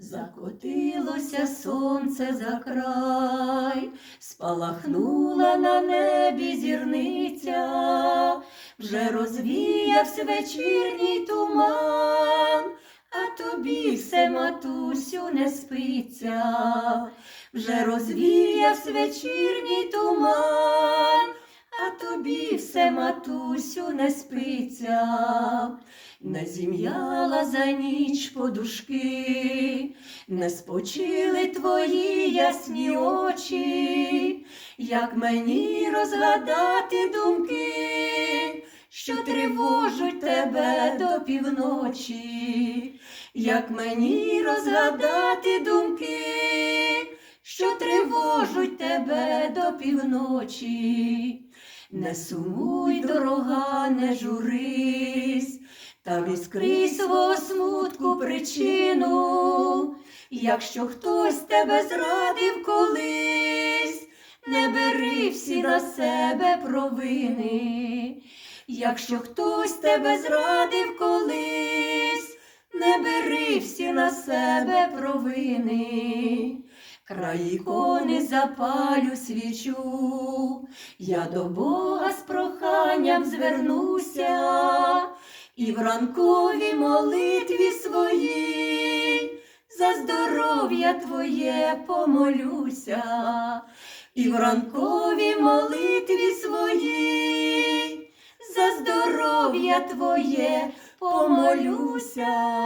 Закотилося сонце за край, спалахнула на небі зірниця, вже розвіявся вечірній туман, а тобі все, матусю, не спиться, вже розвіявся вечірній туман, а тобі все, матусю, не спиться. Не зім'яла за ніч подушки, не спочили твої ясні очі, як мені розгадати думки, що тривожуть тебе до півночі, як мені розгадати думки, що тривожуть тебе до півночі. Не сумуй, дорога, не журись, та відкрий свого смутку причину, якщо хтось тебе зрадив колись, не бери всі на себе провини, якщо хтось тебе зрадив колись, не бери всі на себе провини. Край ікони запалю свічу, я до Бога з проханням звернуся, і в ранковій молитві своїй за здоров'я твоє помолюся, і в ранковій молитві своїй за здоров'я твоє помолюся.